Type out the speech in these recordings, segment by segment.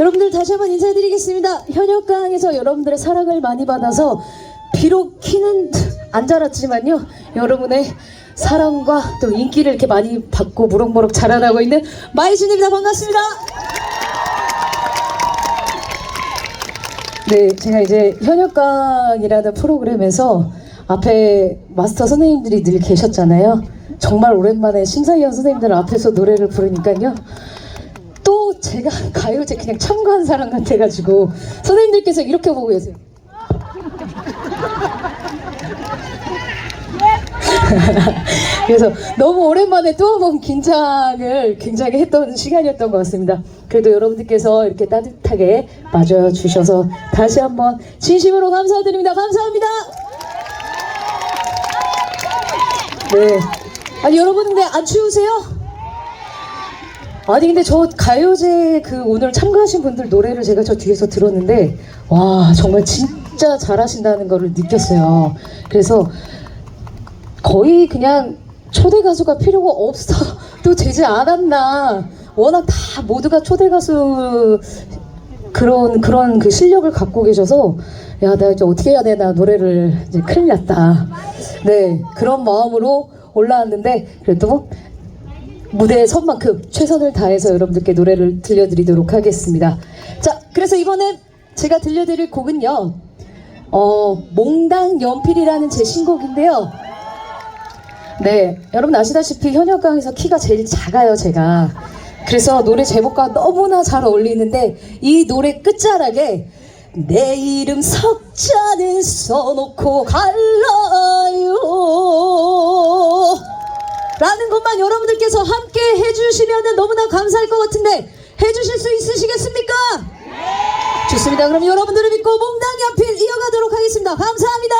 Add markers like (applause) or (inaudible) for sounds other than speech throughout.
여러분들 다시 한번 인사드리겠습니다. 현역강에서 여러분들의 사랑을 많이 받아서 비록 키는 안 자랐지만요. 여러분의 사랑과 또 인기를 이렇게 많이 받고 무럭무럭 자라나고 있는 마이준입니다. 반갑습니다. 네, 제가 이제 현역강이라는 프로그램에서 앞에 마스터 선생님들이 늘 계셨잖아요. 정말 오랜만에 심사위원 선생님들 앞에서 노래를 부르니까요. 또 제가 가요제 그냥 참가한 사람 같아가지고 선생님들께서 이렇게 보고 계세요. (laughs) 그래서 너무 오랜만에 또 한 번 긴장을 굉장히 했던 시간이었던 것 같습니다. 그래도 여러분들께서 이렇게 따뜻하게 맞아주셔서 다시 한번 진심으로 감사드립니다. 감사합니다. 네. 아니 여러분 근데 안 추우세요? 아니 근데 저 가요제 그 오늘 참가하신 분들 노래를 제가 저 뒤에서 들었는데 와 정말 진짜 잘하신다는 거를 느꼈어요. 그래서 거의 그냥 초대 가수가 필요가 없어도 되지 않았나. 워낙 다 모두가 초대 가수 그런 그런 그 실력을 갖고 계셔서 야 나 이제 어떻게 해야 되나 노래를 이제 큰일 났다. 네 그런 마음으로 올라왔는데 그래도 무대에 선 만큼 최선을 다해서 여러분들께 노래를 들려드리도록 하겠습니다. 자, 그래서 이번에 제가 들려드릴 곡은요, 어, 몽당 연필이라는 제 신곡인데요. 네, 여러분 아시다시피 현역강에서 키가 제일 작아요, 제가. 그래서 노래 제목과 너무나 잘 어울리는데 이 노래 끝자락에 내 이름 석자는 써놓고 갈라요 라는 것만 여러분들께서 함께 해주시면 너무나 감사할 것 같은데 해주실 수 있으시겠습니까? 네! 좋습니다. 그럼 여러분들을 믿고 몽당 연필 이어가도록 하겠습니다. 감사합니다.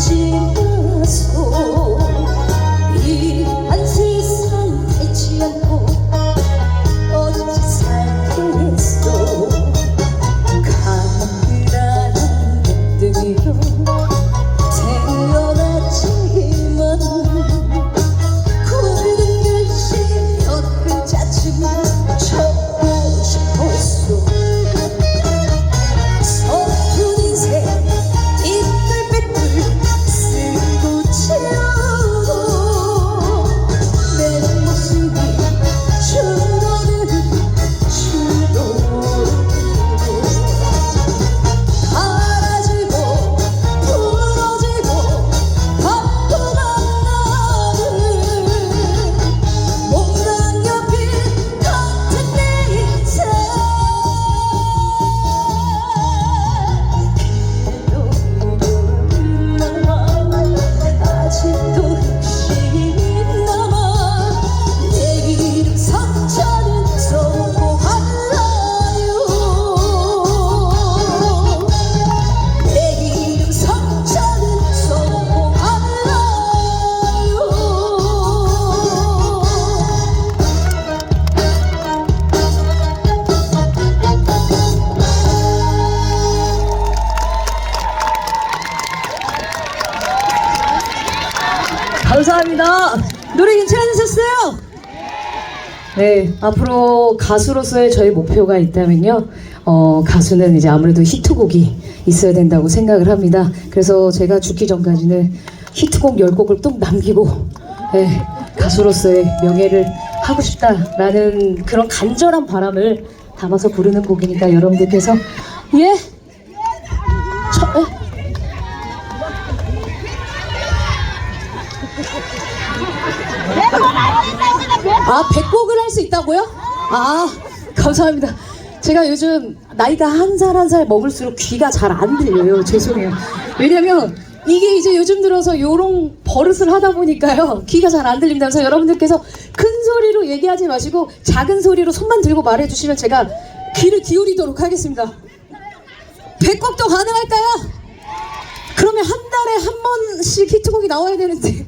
같이 앞으로 가수로서의 저희 목표가 있다면요. 어, 가수는 이제 아무래도 히트곡이 있어야 된다고 생각을 합니다. 그래서 제가 죽기 전까지는 히트곡 10곡을 뚝 남기고, 네, 가수로서의 명예를 하고 싶다라는 그런 간절한 바람을 담아서 부르는 곡이니까 여러분들께서, 예? 저, 예? 아, 100곡을 할 수 있다고요? 아, 감사합니다. 제가 요즘 나이가 한 살 한 살 먹을수록 귀가 잘 안 들려요. 죄송해요. 왜냐면 이게 이제 요즘 들어서 요런 버릇을 하다 보니까요. 귀가 잘 안 들립니다. 그래서 여러분들께서 큰 소리로 얘기하지 마시고 작은 소리로 손만 들고 말해 주시면 제가 귀를 기울이도록 하겠습니다. 100곡도 가능할까요? 그러면 한 달에 한 번씩 히트곡이 나와야 되는데.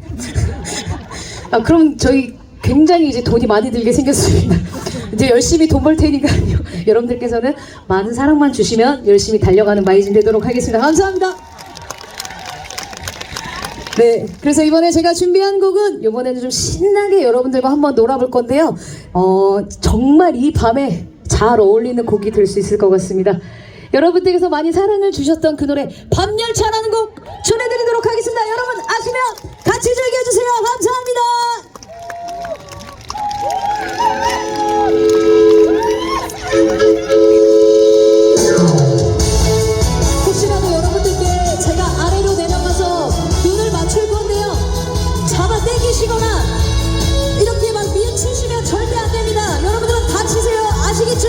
(laughs) 아, 그럼 저희 굉장히 이제 돈이 많이 들게 생겼습니다. (laughs) 이제 열심히 돈 벌 테니까요. (laughs) 여러분들께서는 많은 사랑만 주시면 열심히 달려가는 마이진 되도록 하겠습니다. 감사합니다. 네, 그래서 이번에 제가 준비한 곡은 이번에는 좀 신나게 여러분들과 한번 놀아볼 건데요. 어, 정말 이 밤에 잘 어울리는 곡이 될 수 있을 것 같습니다. 여러분들께서 많이 사랑을 주셨던 그 노래 밤열차라는 곡 전해드리도록 하겠습니다. 여러분 아시면 같이 즐겨주세요. 감사합니다. 혹시라도 여러분들께 제가 아래로 내려가서 눈을 맞출 건데요. 잡아 당기시거나 이렇게 막 미치시면 절대 안 됩니다. 여러분들은 다치세요. 아시겠죠?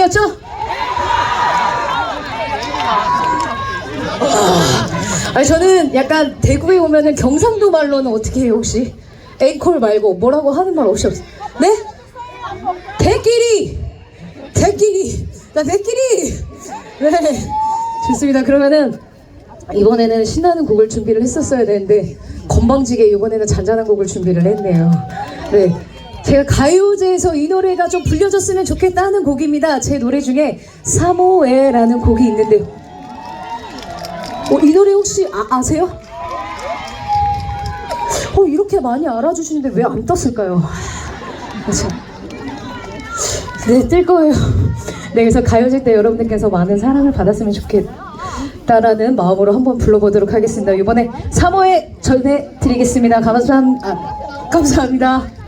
말씀이었죠? 와, 아니 저는 약간 대구에 오면은 경상도 말로는 어떻게 해요 혹시? 앵콜 말고 뭐라고 하는 말 없이 없어. 네? 대끼리! 대끼리! 나 대끼리! 네. 좋습니다. 그러면은 이번에는 신나는 곡을 준비를 했었어야 되는데 건방지게 이번에는 잔잔한 곡을 준비를 했네요. 네. 제가 가요제에서 이 노래가 좀 불려졌으면 좋겠다는 곡입니다. 제 노래 중에 사모에라는 곡이 있는데 어, 이 노래 혹시 아, 아세요? 어, 이렇게 많이 알아주시는데 왜 안 떴을까요? 네, 뜰 거예요. 네, 그래서 가요제 때 여러분들께서 많은 사랑을 받았으면 좋겠다라는 마음으로 한번 불러보도록 하겠습니다. 이번에 3호에 전해드리겠습니다. 감사합, 아, 감사합니다.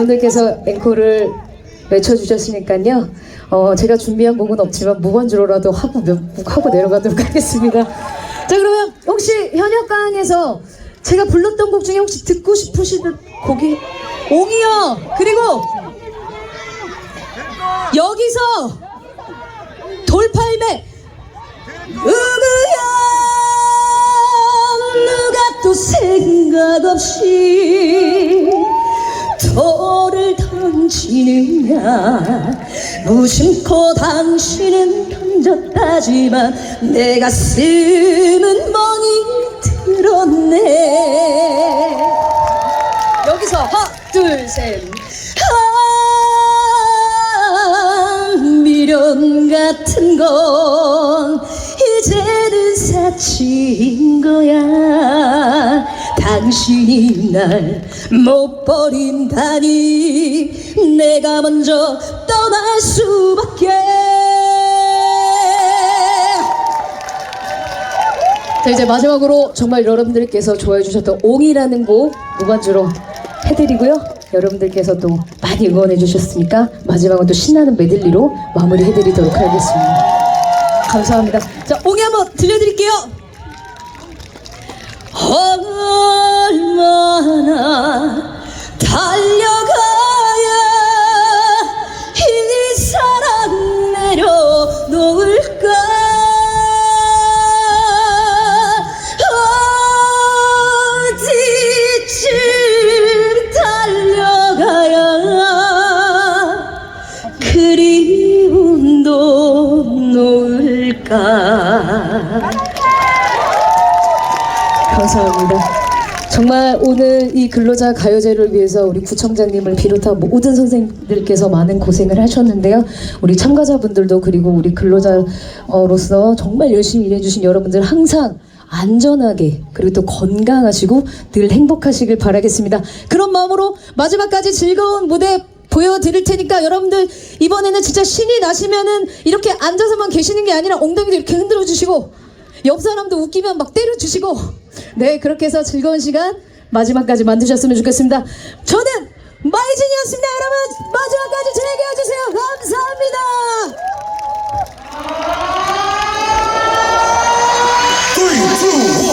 여러분들께서 앵콜을 외쳐주셨으니까요. 어, 제가 준비한 곡은 없지만 무반주로라도 하고 몇 곡 하고 내려가도록 하겠습니다. 자, 그러면 혹시 현역강에서 제가 불렀던 곡 중에 혹시 듣고 싶으신 곡이 옹이요. 그리고 여기서 돌팔매 누구야 누가 또 생각 없이 돌을 던지느냐 무심코 당신은 던졌다지만 내 가슴은 멍이 들었네 여기서 하나, 둘, 셋. 아, 미련 같은 건 이제는 사치인 거야 당신이 날 못 버린다니 내가 먼저 떠날 수밖에 자 이제 마지막으로 정말 여러분들께서 좋아해 주셨던 옹이라는 곡 무반주로 해드리고요. 여러분들께서 또 많이 응원해 주셨으니까 마지막은 또 신나는 메들리로 마무리 해드리도록 하겠습니다. 감사합니다. 자, 옹이 한번 들려드릴게요. 얼마나 달려 놓을까 감사합니다. 정말 오늘 이 근로자 가요제를 위해서 우리 구청장님을 비롯한 모든 선생님들께서 많은 고생을 하셨는데요. 우리 참가자분들도 그리고 우리 근로자로서 정말 열심히 일해주신 여러분들 항상 안전하게 그리고 또 건강하시고 늘 행복하시길 바라겠습니다. 그런 마음으로 마지막까지 즐거운 무대 보여드릴 테니까 여러분들 이번에는 진짜 신이 나시면은 이렇게 앉아서만 계시는 게 아니라 엉덩이도 이렇게 흔들어 주시고 옆 사람도 웃기면 막 때려 주시고 네 그렇게 해서 즐거운 시간 마지막까지 만드셨으면 좋겠습니다. 저는 마이진이었습니다. 여러분 마지막까지 즐겨 주세요. 감사합니다. Three.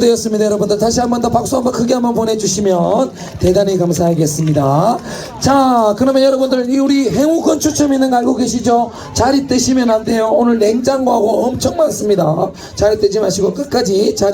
무대였습니다, 여러분들. 다시 한 번 더 박수 한번 크게 한번 보내주시면 대단히 감사하겠습니다. 자, 그러면 여러분들, 이 우리 행우권 추첨 있는 거 알고 계시죠? 자리 뜨시면 안 돼요. 오늘 냉장고하고 엄청 많습니다. 자리 뜨지 마시고 끝까지 자리